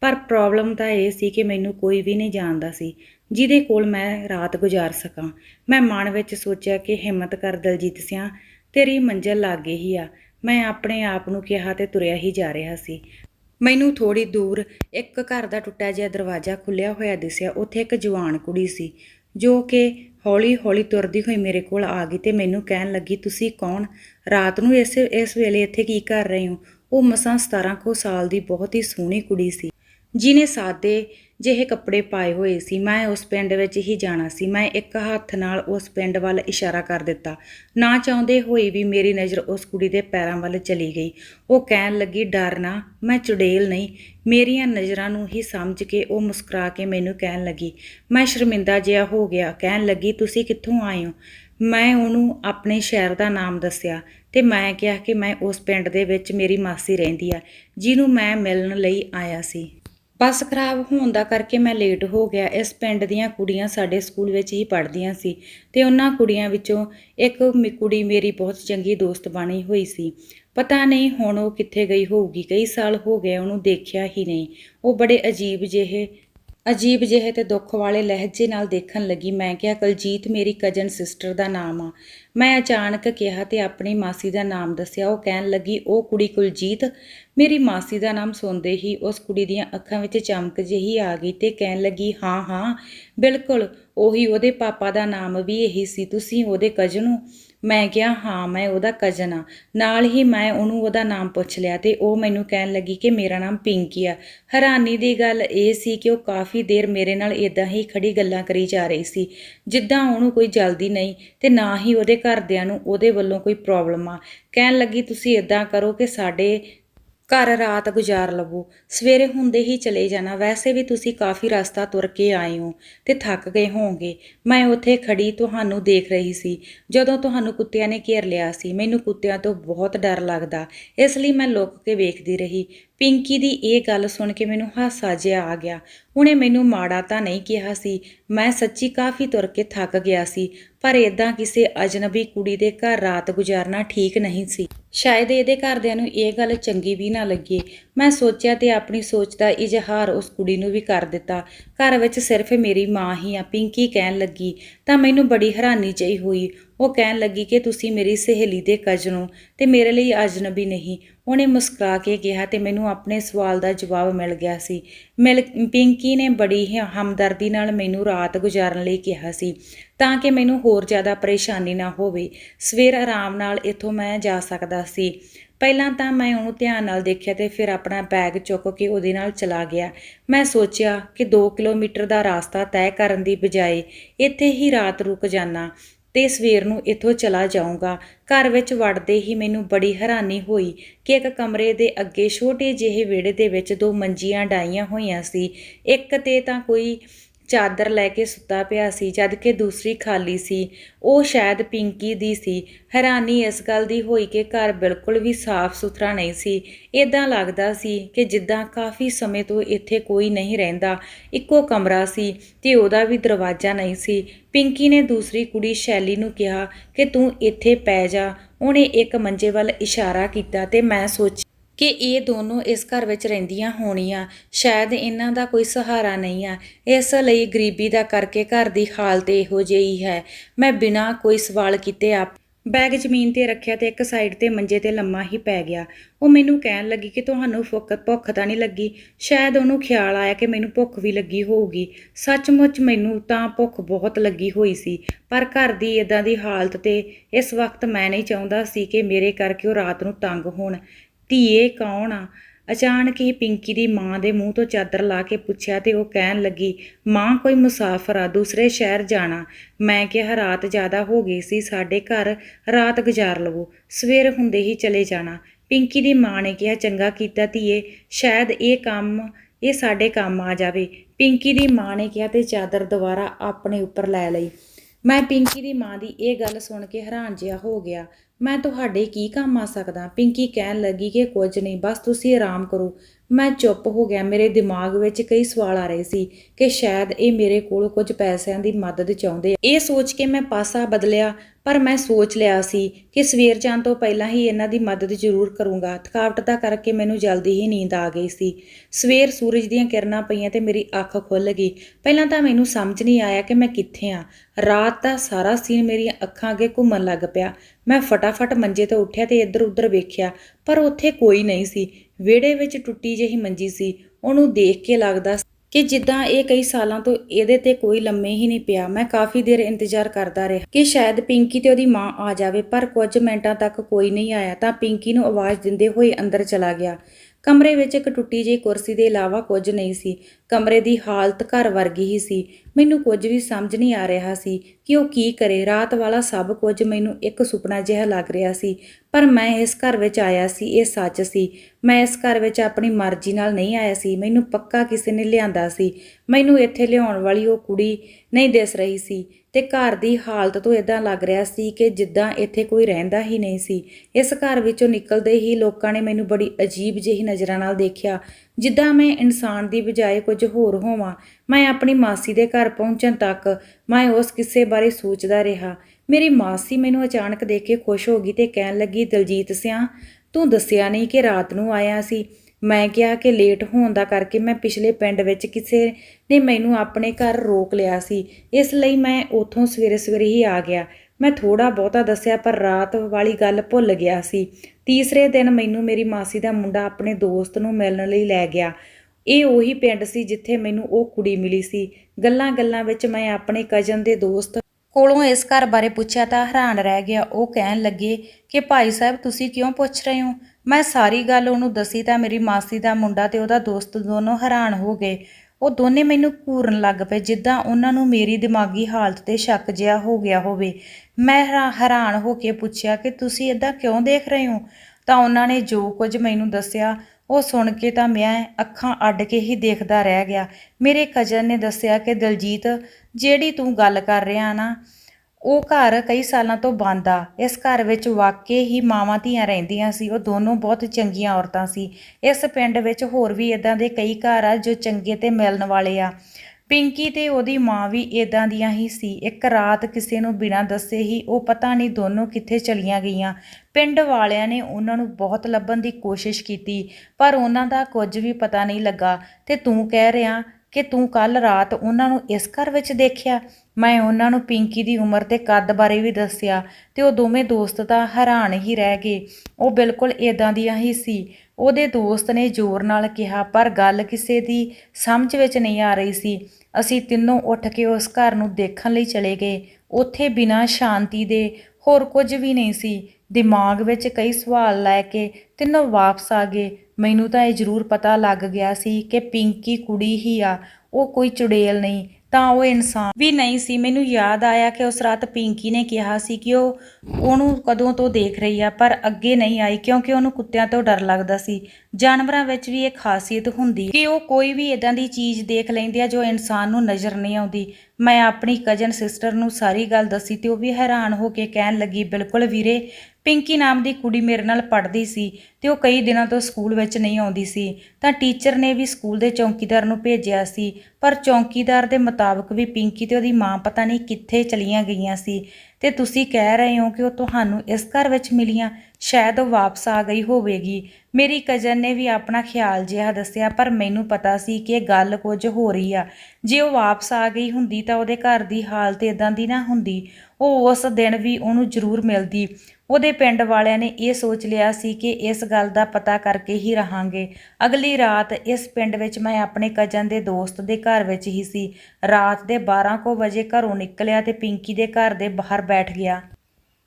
Speaker 1: ਪਰ ਪ੍ਰੋਬਲਮ ਤਾਂ ਇਹ ਸੀ ਕਿ ਮੈਨੂੰ ਕੋਈ ਵੀ ਨਹੀਂ ਜਾਣਦਾ ਸੀ, ਜਿਹਦੇ ਕੋਲ ਮੈਂ ਰਾਤ ਗੁਜ਼ਾਰ ਸਕਾਂ। ਮੈਂ ਮਨ ਵਿੱਚ ਸੋਚਿਆ ਕਿ ਹਿੰਮਤ ਕਰ ਦਲਜੀਤ ਸਿਆਂ, ਤੇਰੀ ਮੰਜ਼ਿਲ ਲਾਗੇ ਹੀ ਆ। ਮੈਂ ਆਪਣੇ ਆਪ ਨੂੰ ਕਿਹਾ ਤੇ ਤੁਰਿਆ ਹੀ ਜਾ ਰਿਹਾ ਸੀ। ਮੈਨੂੰ ਥੋੜੀ ਦੂਰ ਇੱਕ ਘਰ ਦਾ ਟੁੱਟਾ ਜਿਹਾ ਦਰਵਾਜ਼ਾ ਖੁੱਲਿਆ ਹੋਇਆ ਦਿਸਿਆ। ਉੱਥੇ ਇੱਕ ਜਵਾਨ ਕੁੜੀ ਸੀ, ਜੋ ਕਿ ਹੌਲੀ-ਹੌਲੀ ਤੁਰਦੀ ਹੋਈ ਮੇਰੇ ਕੋਲ ਆ ਗਈ ਤੇ ਮੈਨੂੰ ਕਹਿਣ ਲੱਗੀ, ਤੁਸੀਂ ਕੌਣ? ਰਾਤ ਨੂੰ ਇਸ ਇਸ ਵੇਲੇ ਇੱਥੇ ਕੀ ਕਰ ਰਹੇ ਹੋ? ਉਹ ਮਸਾਂ 17 ਕੁ ਸਾਲ ਦੀ ਬਹੁਤ ਹੀ ਸੋਹਣੀ ਕੁੜੀ ਸੀ। ਜਿਨੇ ਸਾਦੇ ਜਿਹੇ ਕੱਪੜੇ ਪਾਏ ਹੋਏ ਸੀ, ਮੈਂ ਉਸ ਪਿੰਡ ਵਿੱਚ ਹੀ ਜਾਣਾ ਸੀ। ਮੈਂ ਇੱਕ ਹੱਥ ਨਾਲ ਉਸ ਪਿੰਡ ਵੱਲ ਇਸ਼ਾਰਾ ਕਰ ਦਿੱਤਾ। ਨਾ ਚਾਹੁੰਦੇ ਹੋਏ ਵੀ ਮੇਰੀ ਨਜ਼ਰ ਉਸ ਕੁੜੀ ਦੇ ਪੈਰਾਂ ਵੱਲ ਚਲੀ ਗਈ। ਉਹ ਕਹਿਣ ਲੱਗੀ, ਡਰ ਨਾ, ਮੈਂ ਚੁੜੇਲ ਨਹੀਂ। ਮੇਰੀਆਂ ਨਜ਼ਰਾਂ ਨੂੰ ਹੀ ਸਮਝ ਕੇ ਉਹ ਮੁਸਕਰਾ ਕੇ ਮੈਨੂੰ ਕਹਿਣ ਲੱਗੀ, ਮੈਂ ਸ਼ਰਮਿੰਦਾ ਜਿਹਾ ਹੋ ਗਿਆ। ਕਹਿਣ ਲੱਗੀ, ਤੁਸੀਂ ਕਿੱਥੋਂ ਆਏ ਹੋ? ਮੈਂ ਉਹਨੂੰ ਆਪਣੇ ਸ਼ਹਿਰ ਦਾ ਨਾਮ ਦੱਸਿਆ ਤੇ ਮੈਂ ਕਿਹਾ ਕਿ ਮੈਂ ਉਸ ਪਿੰਡ ਦੇ ਵਿੱਚ ਮੇਰੀ ਮਾਸੀ ਰਹਿੰਦੀ ਆ, ਜਿਹਨੂੰ ਮੈਂ ਮਿਲਣ ਲਈ ਆਇਆ ਸੀ। ਬੱਸ ਖਰਾਬ ਹੋਣ ਦਾ ਕਰਕੇ ਮੈਂ ਲੇਟ ਹੋ ਗਿਆ। ਇਸ ਪਿੰਡ ਦੀਆਂ ਕੁੜੀਆਂ ਸਾਡੇ ਸਕੂਲ ਵਿੱਚ ਹੀ ਪੜ੍ਹਦੀਆਂ ਸੀ ਤੇ ਉਹਨਾਂ ਕੁੜੀਆਂ ਵਿੱਚੋਂ ਇੱਕ ਮੇ- ਕੁੜੀ ਮੇਰੀ ਬਹੁਤ ਚੰਗੀ ਦੋਸਤ ਬਣੀ ਹੋਈ ਸੀ। ਪਤਾ ਨਹੀਂ ਹੁਣ ਉਹ ਕਿੱਥੇ ਗਈ ਹੋਊਗੀ। ਕਈ ਸਾਲ ਹੋ ਗਏ ਉਹਨੂੰ ਦੇਖਿਆ ਹੀ ਨਹੀਂ। ਉਹ ਬੜੇ ਅਜੀਬ ਜਿਹੇ ਅਜੀਬ ਜਿਹੇ ਤੇ ਦੁੱਖ ਵਾਲੇ ਲਹਿਜੇ ਨਾਲ ਦੇਖਣ ਲੱਗੀ। ਮੈਂ ਕਿਹਾ, ਕਲਜੀਤ, ਮੇਰੀ ਕਜ਼ਨ ਸਿਸਟਰ ਦਾ ਨਾਮ ਆ। ਮੈਂ ਅਚਾਨਕ ਕਿਹਾ ਤੇ ਆਪਣੀ ਮਾਸੀ ਦਾ ਨਾਮ ਦੱਸਿਆ। ਉਹ ਕਹਿਣ ਲੱਗੀ, ਉਹ ਕੁੜੀ ਕੁਲਜੀਤ, ਮੇਰੀ ਮਾਸੀ ਦਾ ਨਾਮ ਸੁਣਦੇ ਹੀ ਉਸ ਕੁੜੀ ਦੀਆਂ ਅੱਖਾਂ ਵਿੱਚ ਚਮਕ ਜਿਹੀ ਆ ਗਈ ਤੇ ਕਹਿਣ ਲੱਗੀ, ਹਾਂ ਹਾਂ, ਬਿਲਕੁਲ, ਉਹੀ ਉਹਦੇ ਪਾਪਾ ਦਾ ਨਾਮ ਵੀ ਇਹੀ ਸੀ, ਤੁਸੀਂ ਉਹਦੇ ਕਜ਼ਨ ਹੋ। ਮੈਂ ਕਿਹਾ, ਹਾਂ, ਮੈਂ ਉਹਦਾ ਕਜ਼ਨ ਆ ਨਾਲ ਹੀ ਮੈਂ ਉਹਨੂੰ ਉਹਦਾ ਨਾਮ ਪੁੱਛ ਲਿਆ ਤੇ ਉਹ ਮੈਨੂੰ ਕਹਿਣ ਲੱਗੀ ਕਿ ਮੇਰਾ ਨਾਮ ਪਿੰਕੀ ਆ। ਹੈਰਾਨੀ ਦੀ ਗੱਲ ਇਹ ਸੀ ਕਿ ਉਹ ਕਾਫੀ ਦੇਰ ਮੇਰੇ ਨਾਲ ਇਦਾਂ ਹੀ ਖੜੀ ਗੱਲਾਂ ਕਰੀ ਜਾ ਰਹੀ ਸੀ, ਜਿੱਦਾਂ ਉਹਨੂੰ ਕੋਈ ਜਲਦੀ ਨਹੀਂ ਤੇ ਨਾ ਹੀ ਉਹਦੇ ਘਰਦਿਆਂ ਨੂੰ ਉਹਦੇ ਵੱਲੋਂ ਕੋਈ ਪ੍ਰੋਬਲਮ ਆ। ਕਹਿਣ ਲੱਗੀ, ਤੁਸੀਂ ਇਦਾਂ ਕਰੋ ਕਿ ਸਾਡੇ ਘਰ ਰਾਤ ਗੁਜ਼ਾਰ ਲਵੋ। ਸਵੇਰੇ ਹੁੰਦੇ ਹੀ ਚਲੇ ਜਾਣਾ। ਵੈਸੇ ਵੀ ਤੁਸੀਂ ਕਾਫੀ ਰਸਤਾ ਤੁਰ ਕੇ ਆਏ ਹੋ ਤੇ ਥੱਕ ਗਏ ਹੋਵੋਗੇ। ਮੈਂ ਉੱਥੇ ਖੜੀ ਤੁਹਾਨੂੰ ਦੇਖ ਰਹੀ ਸੀ। ਜਦੋਂ ਤੁਹਾਨੂੰ ਕੁੱਤਿਆਂ ਨੇ ਘੇਰ ਲਿਆ ਸੀ, ਮੈਨੂੰ ਕੁੱਤਿਆਂ ਤੋਂ ਬਹੁਤ ਡਰ ਲੱਗਦਾ। ਇਸ ਲਈ ਮੈਂ ਲੁੱਕ ਕੇ ਵੇਖਦੀ ਰਹੀ। ਪਿੰਕੀ ਦੀ ਇਹ ਗੱਲ ਸੁਣ ਕੇ ਮੈਨੂੰ ਹਾਸਾ ਜਿਹਾ ਆ ਗਿਆ। ਉਹਨੇ ਮੈਨੂੰ ਮਾੜਾ ਤਾਂ ਨਹੀਂ ਕਿਹਾ ਸੀ, ਮੈਂ ਸੱਚੀ ਕਾਫੀ ਤੁਰ ਕੇ ਥੱਕ ਗਿਆ ਸੀ, ਪਰ ਇਦਾਂ ਕਿਸੇ ਅਜਨਬੀ ਕੁੜੀ ਦੇ ਘਰ ਰਾਤ ਗੁਜ਼ਾਰਨਾ ਠੀਕ ਨਹੀਂ ਸੀ। ਸ਼ਾਇਦ ਇਹਦੇ ਘਰਦਿਆਂ ਨੂੰ ਇਹ ਗੱਲ ਚੰਗੀ ਵੀ ਨਾ ਲੱਗੇ। ਮੈਂ ਸੋਚਿਆ ਤੇ ਆਪਣੀ ਸੋਚ ਦਾ ਇਜ਼ਹਾਰ ਉਸ ਕੁੜੀ ਨੂੰ ਵੀ ਕਰ ਦਿੱਤਾ। ਘਰ ਵਿੱਚ ਸਿਰਫ ਮੇਰੀ ਮਾਂ ਹੀ ਆ, ਪਿੰਕੀ ਕਹਿਣ ਲੱਗੀ, ਤਾਂ ਮੈਨੂੰ ਬੜੀ ਹੈਰਾਨੀ ਜਿਹੀ ਹੋਈ। ਉਹ ਕਹਿਣ ਲੱਗੀ ਕਿ ਤੁਸੀਂ ਮੇਰੀ ਸਹੇਲੀ ਦੇ ਕਜ਼ਨ ਹੋ ਤੇ ਮੇਰੇ ਲਈ ਅਜਨਬੀ ਨਹੀਂ। ਉਹਨੇ ਮੁਸਕਰਾ ਕੇ ਕਿਹਾ ਤੇ ਮੈਨੂੰ ਆਪਣੇ ਸਵਾਲ ਦਾ ਜਵਾਬ ਮਿਲ ਗਿਆ ਸੀ। ਮਿਲ, ਪਿੰਕੀ ਨੇ ਬੜੀ ਹਮਦਰਦੀ ਨਾਲ ਮੈਨੂੰ ਰਾਤ ਗੁਜ਼ਾਰਨ ਲਈ ਕਿਹਾ ਸੀ, ਤਾਂ ਕਿ ਮੈਨੂੰ ਹੋਰ ਜ਼ਿਆਦਾ ਪਰੇਸ਼ਾਨੀ ਨਾ ਹੋਵੇ। ਸਵੇਰ ਆਰਾਮ ਨਾਲ ਇੱਥੋਂ ਮੈਂ ਜਾ ਸਕਦਾ ਸੀ। ਪਹਿਲਾਂ ਤਾਂ ਮੈਂ ਉਹਨੂੰ ਧਿਆਨ ਨਾਲ ਦੇਖਿਆ ਤੇ ਫਿਰ ਆਪਣਾ ਬੈਗ ਚੁੱਕ ਕੇ ਉਹਦੇ ਨਾਲ ਚਲਾ ਗਿਆ। ਮੈਂ ਸੋਚਿਆ ਕਿ 2 ਕਿਲੋਮੀਟਰ ਦਾ ਰਾਸਤਾ ਤੈਅ ਕਰਨ ਦੀ ਬਜਾਏ ਇੱਥੇ ਹੀ ਰਾਤ ਰੁਕ ਜਾਣਾ ਤੇ ਸਵੇਰ ਨੂੰ ਇੱਥੋਂ ਚਲਾ ਜਾਊਂਗਾ। ਘਰ ਵਿੱਚ ਵੜਦੇ ਹੀ ਮੈਨੂੰ ਬੜੀ ਹੈਰਾਨੀ ਹੋਈ ਕਿ ਇੱਕ ਕਮਰੇ ਦੇ ਅੱਗੇ ਛੋਟੇ ਜਿਹੇ ਵਿਹੜੇ ਦੇ ਵਿੱਚ ਦੋ ਮੰਜੀਆਂ ਡਾਈਆਂ ਹੋਈਆਂ ਸੀ। ਇੱਕ ਤੇ ਤਾਂ ਕੋਈ ਚਾਦਰ ਲੈ ਕੇ ਸੁੱਤਾ ਪਿਆ ਸੀ, ਜਦ ਕਿ ਦੂਸਰੀ ਖਾਲੀ ਸੀ। ਉਹ ਸ਼ਾਇਦ ਪਿੰਕੀ ਦੀ ਸੀ। ਹੈਰਾਨੀ ਇਸ ਗੱਲ ਦੀ ਹੋਈ ਕਿ ਘਰ ਬਿਲਕੁਲ ਵੀ ਸਾਫ਼ ਸੁਥਰਾ ਨਹੀਂ ਸੀ। ਇਦਾਂ ਲੱਗਦਾ ਸੀ ਕਿ ਜਿੱਦਾਂ ਕਾਫੀ ਸਮੇਂ ਤੋਂ ਇੱਥੇ ਕੋਈ ਨਹੀਂ ਰਹਿੰਦਾ। ਇੱਕੋ ਕਮਰਾ ਸੀ ਤੇ ਉਹਦਾ ਵੀ ਦਰਵਾਜ਼ਾ ਨਹੀਂ ਸੀ। ਪਿੰਕੀ ਨੇ ਦੂਸਰੀ ਕੁੜੀ ਸ਼ੈਲੀ ਨੂੰ ਕਿਹਾ ਕਿ ਤੂੰ ਇੱਥੇ ਪੈ ਜਾ। ਉਹਨੇ ਇੱਕ ਮੰਜੇ ਵੱਲ ਇਸ਼ਾਰਾ ਕੀਤਾ ਤੇ ਮੈਂ ਸੋਚ ਕਿ ਇਹ ਦੋਨੋਂ ਇਸ ਘਰ ਵਿੱਚ ਰਹਿੰਦੀਆਂ ਹੋਣੀਆਂ, ਸ਼ਾਇਦ ਇਹਨਾਂ ਦਾ ਕੋਈ ਸਹਾਰਾ ਨਹੀਂ ਆ। ਇਸ ਲਈ ਗਰੀਬੀ ਦਾ ਕਰਕੇ ਘਰ ਦੀ ਹਾਲਤ ਇਹੋ ਜਿਹੀ ਹੈ। ਮੈਂ ਬਿਨਾਂ ਕੋਈ ਸਵਾਲ ਕੀਤੇ ਆਪ ਬੈਗ ਜ਼ਮੀਨ ਤੇ ਰੱਖਿਆ ਤੇ ਇੱਕ ਸਾਈਡ ਤੇ ਮੰਜੇ ਤੇ ਲੰਮਾ ਹੀ ਪੈ ਗਿਆ। ਉਹ ਮੈਨੂੰ ਕਹਿਣ ਲੱਗੀ ਕਿ ਤੁਹਾਨੂੰ ਫੁੱਕ, ਭੁੱਖ ਤਾਂ ਨਹੀਂ ਲੱਗੀ। ਸ਼ਾਇਦ ਉਹਨੂੰ ਖਿਆਲ ਆਇਆ ਕਿ ਮੈਨੂੰ ਭੁੱਖ ਵੀ ਲੱਗੀ ਹੋਊਗੀ। ਸੱਚਮੁੱਚ ਮੈਨੂੰ ਤਾਂ ਭੁੱਖ ਬਹੁਤ ਲੱਗੀ ਹੋਈ ਸੀ, ਪਰ ਘਰ ਦੀ ਇਦਾਂ ਦੀ ਹਾਲਤ ਤੇ ਇਸ ਵਕਤ ਮੈਂ ਨਹੀਂ ਚਾਹੁੰਦਾ ਸੀ ਕਿ ਮੇਰੇ ਕਰਕੇ ਉਹ ਰਾਤ ਨੂੰ ਤੰਗ ਹੋਣ। ਧੀਏ, ਕੌਣ ਆ? ਅਚਾਨਕ ਹੀ ਪਿੰਕੀ ਦੀ ਮਾਂ ਦੇ ਮੂੰਹ ਤੋਂ ਚਾਦਰ ਲਾ ਕੇ ਪੁੱਛਿਆ ਤੇ ਉਹ ਕਹਿਣ ਲੱਗੀ, ਮਾਂ, ਕੋਈ ਮੁਸਾਫਰ ਆ, ਦੂਸਰੇ ਸ਼ਹਿਰ ਜਾਣਾ। ਮੈਂ ਕਿਹਾ, ਰਾਤ ਜ਼ਿਆਦਾ ਹੋ ਗਈ ਸੀ, ਸਾਡੇ ਘਰ ਰਾਤ ਗੁਜ਼ਾਰ ਲਵੋ। ਸਵੇਰ ਹੁੰਦੇ ਹੀ ਚਲੇ ਜਾਣਾ। ਪਿੰਕੀ ਦੀ ਮਾਂ ਨੇ ਕਿਹਾ, ਚੰਗਾ ਕੀਤਾ ਧੀਏ, ਸ਼ਾਇਦ ਇਹ ਕੰਮ, ਇਹ ਸਾਡੇ ਕੰਮ ਆ ਜਾਵੇ। ਪਿੰਕੀ ਦੀ ਮਾਂ ਨੇ ਕਿਹਾ ਤੇ ਚਾਦਰ ਦੁਬਾਰਾ ਆਪਣੇ ਉੱਪਰ ਲੈ ਲਈ। ਮੈਂ ਪਿੰਕੀ ਦੀ ਮਾਂ ਦੀ ਇਹ ਗੱਲ ਸੁਣ ਕੇ ਹੈਰਾਨ ਜਿਹਾ ਹੋ ਗਿਆ। ਮੈਂ ਤੁਹਾਡੇ ਕੀ ਕੰਮ ਆ ਸਕਦਾ? ਪਿੰਕੀ ਕਹਿਣ ਲੱਗੀ ਕਿ ਕੁਝ ਨਹੀਂ, ਬਸ ਤੁਸੀਂ ਆਰਾਮ ਕਰੋ। ਮੈਂ ਚੁੱਪ ਹੋ ਗਿਆ। ਮੇਰੇ ਦਿਮਾਗ ਵਿੱਚ ਕਈ ਸਵਾਲ ਆ ਰਹੇ ਸੀ ਕਿ ਸ਼ਾਇਦ ਇਹ ਮੇਰੇ ਕੋਲ ਕੁਝ ਪੈਸਿਆਂ ਦੀ ਮਦਦ ਚਾਹੁੰਦੇ ਇਹ ਸੋਚ ਕੇ ਮੈਂ ਪਾਸਾ ਬਦਲਿਆ। ਪਰ ਮੈਂ ਸੋਚ ਲਿਆ ਸੀ ਕਿ ਸਵੇਰ ਜਾਣ ਤੋਂ ਪਹਿਲਾਂ ਹੀ ਇਹਨਾਂ ਦੀ ਮਦਦ ਜ਼ਰੂਰ ਕਰੂੰਗਾ। ਥਕਾਵਟ ਦਾ ਕਰਕੇ ਮੈਨੂੰ ਜਲਦੀ ਹੀ ਨੀਂਦ ਆ ਗਈ ਸੀ। ਸਵੇਰ ਸੂਰਜ ਦੀਆਂ ਕਿਰਨਾਂ ਪਈਆਂ ਤੇ ਮੇਰੀ ਅੱਖ ਖੁੱਲ ਗਈ। ਪਹਿਲਾਂ ਤਾਂ ਮੈਨੂੰ ਸਮਝ ਨਹੀਂ ਆਇਆ ਕਿ ਮੈਂ ਕਿੱਥੇ ਆ। ਰਾਤ ਦਾ ਸਾਰਾ ਸੀਨ ਮੇਰੀਆਂ ਅੱਖਾਂ ਅੱਗੇ ਘੁੰਮਣ ਲੱਗ ਪਿਆ। ਮੈਂ ਫਟਾਫਟ ਮੰਜੇ ਤੋਂ ਉੱਠਿਆ ਤੇ ਇੱਧਰ ਉੱਧਰ ਵੇਖਿਆ, ਪਰ ਉੱਥੇ ਕੋਈ ਨਹੀਂ ਸੀ। ਵਿਹੜੇ ਵਿੱਚ ਟੁੱਟੀ ਜਿਹੀ ਮੰਜੀ ਸੀ। ਉਹਨੂੰ ਦੇਖ ਕੇ ਲੱਗਦਾ ਕਿ ਜਿੱਦਾਂ ਇਹ ਕਈ ਸਾਲਾਂ ਤੋਂ ਇਹਦੇ ਤੇ ਕੋਈ ਲੰਮੇ ਹੀ ਨਹੀਂ ਪਿਆ। ਮੈਂ ਕਾਫੀ ਦੇਰ ਇੰਤਜ਼ਾਰ ਕਰਦਾ ਰਿਹਾ ਕਿ ਸ਼ਾਇਦ ਪਿੰਕੀ ਤੇ ਉਹਦੀ ਮਾਂ ਆ ਜਾਵੇ, ਪਰ ਕੁਝ ਮਿੰਟਾਂ ਤੱਕ ਕੋਈ ਨਹੀਂ ਆਇਆ ਤਾਂ ਪਿੰਕੀ ਨੂੰ ਆਵਾਜ਼ ਦਿੰਦੇ ਹੋਏ ਅੰਦਰ ਚਲਾ ਗਿਆ। ਕਮਰੇ ਵਿੱਚ ਇੱਕ ਟੁੱਟੀ ਜਿਹੀ ਕੁਰਸੀ ਦੇ ਇਲਾਵਾ ਕੁਝ ਨਹੀਂ ਸੀ। ਕਮਰੇ ਦੀ ਹਾਲਤ ਘਰ ਵਰਗੀ ਹੀ ਸੀ। ਮੈਨੂੰ ਕੁਝ ਵੀ ਸਮਝ ਨਹੀਂ ਆ ਰਿਹਾ ਸੀ ਕਿ ਉਹ ਕੀ ਕਰੇ। ਰਾਤ ਵਾਲਾ ਸਭ ਕੁਝ ਮੈਨੂੰ ਇੱਕ ਸੁਪਨਾ ਜਿਹਾ ਲੱਗ ਰਿਹਾ ਸੀ, ਪਰ ਮੈਂ ਇਸ ਘਰ ਵਿੱਚ ਆਇਆ ਸੀ, ਇਹ ਸੱਚ ਸੀ। ਮੈਂ ਇਸ ਘਰ ਵਿੱਚ ਆਪਣੀ ਮਰਜ਼ੀ ਨਾਲ ਨਹੀਂ ਆਇਆ ਸੀ, ਮੈਨੂੰ ਪੱਕਾ ਕਿਸੇ ਨੇ ਲਿਆਂਦਾ ਸੀ। ਮੈਨੂੰ ਇੱਥੇ ਲਿਆਉਣ ਵਾਲੀ ਉਹ ਕੁੜੀ ਨਹੀਂ ਦਿਸ ਰਹੀ ਸੀ ਤੇ ਘਰ ਦੀ ਹਾਲਤ ਤੋਂ ਇਦਾਂ ਲੱਗ ਰਿਹਾ ਸੀ ਕਿ ਜਿੱਦਾਂ ਇੱਥੇ ਕੋਈ ਰਹਿੰਦਾ ਹੀ ਨਹੀਂ ਸੀ। ਇਸ ਘਰ ਵਿੱਚੋਂ ਨਿਕਲਦੇ ਹੀ ਲੋਕਾਂ ਨੇ ਮੈਨੂੰ ਬੜੀ ਅਜੀਬ ਜਿਹੀ ਨਜ਼ਰਾਂ ਨਾਲ ਦੇਖਿਆ। ਜਿੱਦਾਂ ਮੈਂ ਇਨਸਾਨ ਦੀ ਬਜਾਏ ਕੁਝ ਹੋਰ ਹੋਵਾਂ, ਮੈਂ ਆਪਣੀ ਮਾਸੀ ਦੇ ਘਰ ਪਹੁੰਚਣ ਤੱਕ ਮੈਂ ਉਸ ਕਿੱਸੇ ਬਾਰੇ ਸੋਚਦਾ ਰਿਹਾ। ਮੇਰੀ ਮਾਸੀ ਮੈਨੂੰ ਅਚਾਨਕ ਦੇਖ ਕੇ ਖੁਸ਼ ਹੋ ਗਈ ਤੇ ਕਹਿਣ ਲੱਗੀ, ਦਲਜੀਤ ਸਿਆ, ਤੂੰ ਦੱਸਿਆ ਨਹੀਂ ਕਿ ਰਾਤ ਨੂੰ ਆਇਆ ਸੀ। ਮੈਂ ਕਿਹਾ ਕਿ ਲੇਟ ਹੋਣ ਦਾ ਕਰਕੇ ਮੈਂ ਪਿਛਲੇ ਪਿੰਡ ਵਿੱਚ ਕਿਸੇ ਨੇ ਮੈਨੂੰ ਆਪਣੇ ਘਰ ਰੋਕ ਲਿਆ ਸੀ। ਇਸ ਲਈ ਮੈਂ ਉੱਥੋਂ ਸਵੇਰੇ ਸਵੇਰੇ ਹੀ ਆ ਗਿਆ। ਮੈਂ ਥੋੜਾ ਬਹੁਤਾ ਦੱਸਿਆ, ਪਰ ਰਾਤ ਵਾਲੀ ਗੱਲ ਭੁੱਲ ਗਿਆ ਸੀ। ਤੀਸਰੇ ਦਿਨ ਮੈਨੂੰ ਮੇਰੀ ਮਾਸੀ ਦਾ ਮੁੰਡਾ ਆਪਣੇ ਦੋਸਤ ਨੂੰ ਮਿਲਣ ਲਈ ਲੈ ਗਿਆ। ਇਹ ਉਹੀ ਪਿੰਡ ਸੀ ਜਿੱਥੇ ਮੈਨੂੰ ਉਹ ਕੁੜੀ ਮਿਲੀ ਸੀ। ਗੱਲਾਂ-ਗੱਲਾਂ ਵਿੱਚ ਮੈਂ ਆਪਣੇ ਕਜ਼ਨ ਦੇ ਦੋਸਤ ਕੋਲੋਂ ਇਸ ਘਰ ਬਾਰੇ ਪੁੱਛਿਆ ਤਾਂ ਹੈਰਾਨ ਰਹਿ ਗਿਆ। ਉਹ ਕਹਿਣ ਲੱਗੇ ਕਿ, ਭਾਈ ਸਾਹਿਬ, ਤੁਸੀਂ ਕਿਉਂ ਪੁੱਛ ਰਹੇ ਹੋ? ਮੈਂ ਸਾਰੀ ਗੱਲ ਉਹਨੂੰ ਦੱਸੀ ਤਾਂ ਮੇਰੀ ਮਾਸੀ ਦਾ ਮੁੰਡਾ ਤੇ ਉਹਦਾ ਦੋਸਤ ਦੋਨੋਂ ਹੈਰਾਨ ਹੋ ਗਏ। ਉਹ ਦੋਨੇ ਮੈਨੂੰ ਘੂਰਨ ਲੱਗ ਪਏ, ਜਿੱਦਾਂ ਉਹਨਾਂ ਨੂੰ ਮੇਰੀ ਦਿਮਾਗੀ ਹਾਲਤ ਤੇ ਸ਼ੱਕ ਜਿਹਾ ਹੋ ਗਿਆ ਹੋਵੇ। ਮੈਂ ਹੈਰਾਨ ਹੋ ਕੇ ਪੁੱਛਿਆ ਕਿ ਤੁਸੀਂ ਇਦਾਂ ਕਿਉਂ ਦੇਖ ਰਹੇ ਹੋ? ਤਾਂ ਉਹਨਾਂ ਨੇ ਜੋ ਕੁਝ ਮੈਨੂੰ ਦੱਸਿਆ, ਉਹ ਸੁਣ ਕੇ ਤਾਂ ਮੈਂ ਅੱਖਾਂ ਅੱਡ ਕੇ ਹੀ ਦੇਖਦਾ ਰਹਿ ਗਿਆ। ਮੇਰੇ ਕਜ਼ਨ ਨੇ ਦੱਸਿਆ ਕਿ ਦਲਜੀਤ, ਜਿਹੜੀ ਤੂੰ ਗੱਲ ਕਰ ਰਿਹਾ ਨਾ ਉਹ ਘਰ ਕਈ ਸਾਲਾਂ ਤੋਂ ਬੰਦ ਆ। ਇਸ ਘਰ ਵਿੱਚ ਵਾਕਈ ਹੀ ਮਾਵਾਂ ਧੀਆਂ ਰਹਿੰਦੀਆਂ ਸੀ। ਉਹ ਦੋਨੋਂ ਬਹੁਤ ਚੰਗੀਆਂ ਔਰਤਾਂ ਸੀ। ਇਸ ਪਿੰਡ ਵਿੱਚ ਹੋਰ ਵੀ ਇਦਾਂ ਦੇ ਕਈ ਘਰ ਆ ਜੋ ਚੰਗੇ ਤੇ ਮਿਲਣ ਵਾਲੇ ਆ। ਪਿੰਕੀ ਤੇ ਉਹਦੀ ਮਾਂ ਵੀ ਇਦਾਂ ਦੀਆਂ ਹੀ ਸੀ। ਇੱਕ ਰਾਤ ਕਿਸੇ ਨੂੰ ਬਿਨਾਂ ਦੱਸੇ ਹੀ ਉਹ ਪਤਾ ਨਹੀਂ ਦੋਨੋਂ ਕਿੱਥੇ ਚਲੀਆਂ ਗਈਆਂ। ਪਿੰਡ ਵਾਲਿਆਂ ਨੇ ਉਹਨਾਂ ਨੂੰ ਬਹੁਤ ਲੱਭਣ ਦੀ ਕੋਸ਼ਿਸ਼ ਕੀਤੀ, ਪਰ ਉਹਨਾਂ ਦਾ ਕੁਝ ਵੀ ਪਤਾ ਨਹੀਂ ਲੱਗਾ। ਤੇ ਤੂੰ ਕਹਿ ਰਿਹਾ ਕਿ ਤੂੰ ਕੱਲ ਰਾਤ ਉਹਨਾਂ ਨੂੰ ਇਸ ਘਰ ਵਿੱਚ ਦੇਖਿਆ? ਮੈਂ ਉਹਨਾਂ ਨੂੰ ਪਿੰਕੀ ਦੀ ਉਮਰ ਤੇ ਕੱਦ ਬਾਰੇ ਵੀ ਦੱਸਿਆ ਤੇ ਉਹ ਦੋਵੇਂ ਦੋਸਤ ਤਾਂ ਹੈਰਾਨ ਹੀ ਰਹਿ ਗਏ। ਉਹ ਬਿਲਕੁਲ ਇਦਾਂ ਦੀਆਂ ਹੀ ਸੀ। ਉਹਦੇ ਦੋਸਤ ਨੇ ਜ਼ੋਰ ਨਾਲ ਕਿਹਾ, ਪਰ ਗੱਲ ਕਿਸੇ ਦੀ ਸਮਝ ਵਿੱਚ ਨਹੀਂ ਆ ਰਹੀ ਸੀ। ਅਸੀਂ ਤਿੰਨੋਂ ਉੱਠ ਕੇ ਉਸ ਘਰ ਨੂੰ ਦੇਖਣ ਲਈ ਚਲੇ ਗਏ। ਉੱਥੇ ਬਿਨਾਂ ਸ਼ਾਂਤੀ ਦੇ ਹੋਰ ਕੁਝ ਵੀ ਨਹੀਂ ਸੀ। ਦਿਮਾਗ ਵਿੱਚ ਕਈ ਸਵਾਲ ਲੈ ਕੇ ਤਿੰਨੋਂ ਵਾਪਸ ਆ ਗਏ। ਮੈਨੂੰ ਤਾਂ ਇਹ ਜ਼ਰੂਰ ਪਤਾ ਲੱਗ ਗਿਆ ਸੀ ਕਿ ਪਿੰਕੀ ਕੁੜੀ ਹੀ ਆ, ਉਹ ਕੋਈ ਚੁੜੇਲ ਨਹੀਂ, ਤਾਂ ਉਹ ਇਨਸਾਨ ਵੀ ਨਹੀਂ ਸੀ। ਮੈਨੂੰ ਯਾਦ ਆਇਆ ਕਿ ਉਸ ਰਾਤ ਪਿੰਕੀ ਨੇ ਕਿਹਾ ਸੀ ਕਿ ਉਹ, ਉਹਨੂੰ ਕਦੋਂ ਤੋਂ ਦੇਖ ਰਹੀ ਆ, ਪਰ ਅੱਗੇ ਨਹੀਂ ਆਈ ਕਿਉਂਕਿ ਉਹਨੂੰ ਕੁੱਤਿਆਂ ਤੋਂ ਡਰ ਲੱਗਦਾ ਸੀ। ਜਾਨਵਰਾਂ ਵਿੱਚ ਵੀ ਇਹ ਖਾਸੀਅਤ ਹੁੰਦੀ ਕਿ ਉਹ ਕੋਈ ਵੀ ਇਦਾਂ ਦੀ ਚੀਜ਼ ਦੇਖ ਲੈਂਦੇ ਆ ਜੋ ਇਨਸਾਨ ਨੂੰ ਨਜ਼ਰ ਨਹੀਂ ਆਉਂਦੀ। ਮੈਂ ਆਪਣੀ ਕਜ਼ਨ ਸਿਸਟਰ ਨੂੰ ਸਾਰੀ ਗੱਲ ਦੱਸੀ ਤੇ ਉਹ ਵੀ ਹੈਰਾਨ ਹੋ ਕੇ ਕਹਿਣ ਲੱਗੀ, ਬਿਲਕੁਲ ਵੀਰੇ ਪਿੰਕੀ ਨਾਮ ਦੀ ਕੁੜੀ ਮੇਰੇ ਨਾਲ ਪੜ੍ਹਦੀ ਸੀ ਤੇ ਉਹ ਕਈ ਦਿਨਾਂ ਤੋਂ ਸਕੂਲ ਵਿੱਚ ਨਹੀਂ ਆਉਂਦੀ ਸੀ। ਤਾਂ ਟੀਚਰ ਨੇ ਵੀ ਸਕੂਲ ਦੇ ਚੌਕੀਦਾਰ ਨੂੰ ਭੇਜਿਆ ਸੀ, ਪਰ ਚੌਕੀਦਾਰ ਦੇ ਮੁਤਾਬਕ ਵੀ ਪਿੰਕੀ ਤੇ ਉਹਦੀ ਮਾਂ ਪਤਾ ਨਹੀਂ ਕਿੱਥੇ ਚਲੀਆਂ ਗਈਆਂ ਸੀ। ਤੇ ਤੁਸੀਂ ਕਹਿ ਰਹੇ ਹੋ ਕਿ ਉਹ ਤੁਹਾਨੂੰ ਇਸ ਘਰ ਵਿੱਚ ਮਿਲੀਆਂ, ਸ਼ਾਇਦ ਉਹ ਵਾਪਸ ਆ ਗਈ ਹੋਵੇਗੀ। ਮੇਰੀ ਕਜ਼ਨ ਨੇ ਵੀ ਆਪਣਾ ਖਿਆਲ ਜਿਹਾ ਦੱਸਿਆ, ਪਰ ਮੈਨੂੰ ਪਤਾ ਸੀ ਕਿ ਇਹ ਗੱਲ ਕੁਝ ਹੋ ਰਹੀ ਆ। ਜੇ ਉਹ ਵਾਪਸ ਆ ਗਈ ਹੁੰਦੀ ਤਾਂ ਉਹਦੇ ਘਰ ਦੀ ਹਾਲਤ ਇਦਾਂ ਦੀ ਨਾ ਹੁੰਦੀ। ਉਹ ਉਸ ਦਿਨ ਵੀ ਉਹਨੂੰ ਜ਼ਰੂਰ ਮਿਲਦੀ। ਉਹਦੇ ਪਿੰਡ ਵਾਲਿਆਂ ਨੇ ਇਹ ਸੋਚ ਲਿਆ ਸੀ ਕਿ ਇਸ ਗੱਲ ਦਾ ਪਤਾ ਕਰਕੇ ਹੀ ਰਹਾਂਗੇ। ਅਗਲੀ ਰਾਤ ਇਸ ਪਿੰਡ ਵਿੱਚ ਮੈਂ ਆਪਣੇ ਕਜ਼ਨ ਦੇ ਦੋਸਤ ਦੇ ਘਰ ਵਿੱਚ ਹੀ ਸੀ। ਰਾਤ ਦੇ 12 ਕੁ ਵਜੇ ਘਰੋਂ ਨਿਕਲਿਆ ਤੇ ਪਿੰਕੀ ਦੇ ਘਰ ਦੇ ਬਾਹਰ ਬੈਠ ਗਿਆ।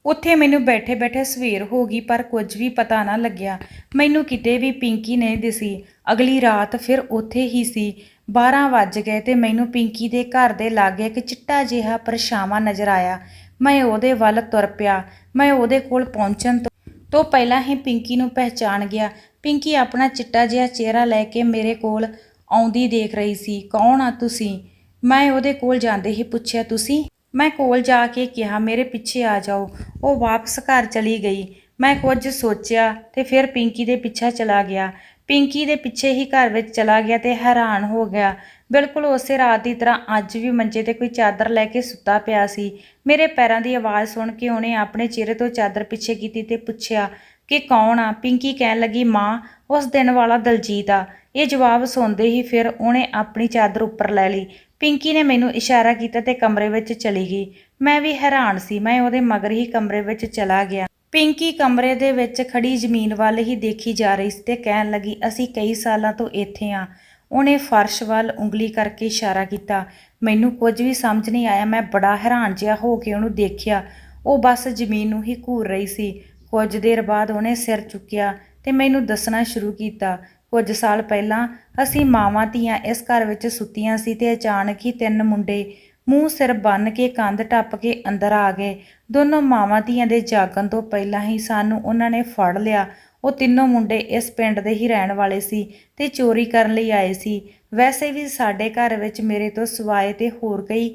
Speaker 1: ਉੱਥੇ ਮੈਨੂੰ ਬੈਠੇ ਬੈਠੇ ਸਵੇਰ ਹੋ ਗਈ, ਪਰ ਕੁਝ ਵੀ ਪਤਾ ਨਾ ਲੱਗਿਆ। ਮੈਨੂੰ ਕਿਤੇ ਵੀ ਪਿੰਕੀ ਨਹੀਂ ਦਿਸੀ। ਅਗਲੀ ਰਾਤ ਫਿਰ ਉੱਥੇ ਹੀ ਸੀ। 12 ਵੱਜ ਗਏ ਤੇ ਮੈਨੂੰ ਪਿੰਕੀ ਦੇ ਘਰ ਦੇ ਲਾਗੇ ਇੱਕ ਚਿੱਟਾ ਜਿਹਾ ਪਰਛਾਵਾਂ ਨਜ਼ਰ ਆਇਆ। ਮੈਂ ਉਹਦੇ ਵੱਲ ਤੁਰ ਪਿਆ। ਮੈਂ ਉਹਦੇ ਕੋਲ ਪਹੁੰਚਣ ਤੋਂ ਪਹਿਲਾਂ ਹੀ ਪਿੰਕੀ ਨੂੰ ਪਹਿਚਾਣ ਗਿਆ। ਪਿੰਕੀ ਆਪਣਾ ਚਿੱਟਾ ਜਿਹਾ ਚਿਹਰਾ ਲੈ ਕੇ ਮੇਰੇ ਕੋਲ ਆਉਂਦੀ ਦੇਖ ਰਹੀ ਸੀ। ਕੌਣ ਆ ਤੁਸੀਂ? ਮੈਂ ਉਹਦੇ ਕੋਲ ਜਾਂਦੇ ਹੀ ਪੁੱਛਿਆ, ਤੁਸੀਂ? ਮੈਂ ਕੋਲ ਜਾ ਕੇ ਕਿਹਾ, ਮੇਰੇ ਪਿੱਛੇ ਆ ਜਾਓ। ਉਹ ਵਾਪਸ ਘਰ ਚਲੀ ਗਈ। ਮੈਂ ਕੁਝ ਸੋਚਿਆ ਤੇ ਫਿਰ ਪਿੰਕੀ ਦੇ ਪਿੱਛੇ ਚਲਾ ਗਿਆ। ਪਿੰਕੀ ਦੇ ਪਿੱਛੇ ਹੀ ਘਰ ਵਿੱਚ ਚਲਾ ਗਿਆ ਤੇ ਹੈਰਾਨ ਹੋ ਗਿਆ। ਬਿਲਕੁਲ ਉਸੇ ਰਾਤ ਦੀ ਤਰ੍ਹਾਂ ਅੱਜ ਵੀ ਮੰਜੇ ਤੇ ਕੋਈ ਚਾਦਰ ਲੈ ਕੇ ਸੁੱਤਾ ਪਿਆ ਸੀ। ਮੇਰੇ ਪੈਰਾਂ ਦੀ ਆਵਾਜ਼ ਸੁਣ ਕੇ ਉਹਨੇ ਆਪਣੇ ਚਿਹਰੇ ਤੋਂ ਚਾਦਰ ਪਿੱਛੇ ਕੀਤੀ ਤੇ ਪੁੱਛਿਆ, ਕਿ ਕੌਣ ਆ? ਪਿੰਕੀ ਕਹਿਣ ਲੱਗੀ, ਮਾਂ, ਉਸ ਦਿਨ ਵਾਲਾ ਦਲਜੀਤ ਆ। ਇਹ ਜਵਾਬ ਸੁਣਦੇ ਹੀ ਫਿਰ ਉਹਨੇ ਆਪਣੀ ਚਾਦਰ ਉੱਪਰ ਲੈ ਲਈ। ਪਿੰਕੀ ਨੇ ਮੈਨੂੰ ਇਸ਼ਾਰਾ ਕੀਤਾ ਤੇ ਕਮਰੇ ਵਿੱਚ ਚਲੀ ਗਈ। ਮੈਂ ਵੀ ਹੈਰਾਨ ਸੀ, ਮੈਂ ਉਹਦੇ ਮਗਰ ਹੀ ਕਮਰੇ ਵਿੱਚ ਚਲਾ ਗਿਆ। ਪਿੰਕੀ ਕਮਰੇ ਦੇ ਵਿੱਚ ਖੜੀ ਜ਼ਮੀਨ ਵੱਲ ਹੀ ਦੇਖੀ ਜਾ ਰਹੀ ਸੀ ਤੇ ਕਹਿਣ ਲੱਗੀ, ਅਸੀਂ ਕਈ ਸਾਲਾਂ ਤੋਂ ਇੱਥੇ ਆ। ਉਹਨੇ ਫਰਸ਼ ਵੱਲ ਉਂਗਲੀ ਕਰਕੇ ਇਸ਼ਾਰਾ ਕੀਤਾ। ਮੈਨੂੰ ਕੁਝ ਵੀ ਸਮਝ ਨਹੀਂ ਆਇਆ। ਮੈਂ ਬੜਾ ਹੈਰਾਨ ਜਿਹਾ ਹੋ ਕੇ ਉਹਨੂੰ ਦੇਖਿਆ। ਉਹ ਬਸ ਜ਼ਮੀਨ ਨੂੰ ਹੀ ਘੂਰ ਰਹੀ ਸੀ। ਕੁਝ ਦੇਰ ਬਾਅਦ ਉਹਨੇ ਸਿਰ ਚੁੱਕਿਆ ਤੇ ਮੈਨੂੰ ਦੱਸਣਾ ਸ਼ੁਰੂ ਕੀਤਾ। ਕੁਝ ਸਾਲ ਪਹਿਲਾਂ ਅਸੀਂ ਮਾਵਾਂ ਧੀਆਂ ਇਸ ਘਰ ਵਿੱਚ ਸੁੱਤੀਆਂ ਸੀ ਤੇ ਅਚਾਨਕ ਹੀ ਤਿੰਨ ਮੁੰਡੇ ਮੂੰਹ ਸਿਰ ਬੰਨ ਕੇ ਕੰਧ ਟੱਪ ਕੇ ਅੰਦਰ ਆ ਗਏ। ਦੋਨੋਂ ਮਾਵਾਂ ਧੀਆਂ ਦੇ ਜਾਗਣ ਤੋਂ ਪਹਿਲਾਂ ਹੀ ਸਾਨੂੰ ਉਹਨਾਂ ਨੇ ਫੜ ਲਿਆ। ਉਹ ਤਿੰਨੋਂ ਮੁੰਡੇ ਇਸ ਪਿੰਡ ਦੇ ਹੀ ਰਹਿਣ ਵਾਲੇ ਸੀ ਤੇ ਚੋਰੀ ਕਰਨ ਲਈ ਆਏ ਸੀ। ਵੈਸੇ ਵੀ ਸਾਡੇ ਘਰ ਵਿੱਚ ਮੇਰੇ ਤੋਂ ਸਿਵਾਏ ਤੇ ਹੋਰ ਕਈ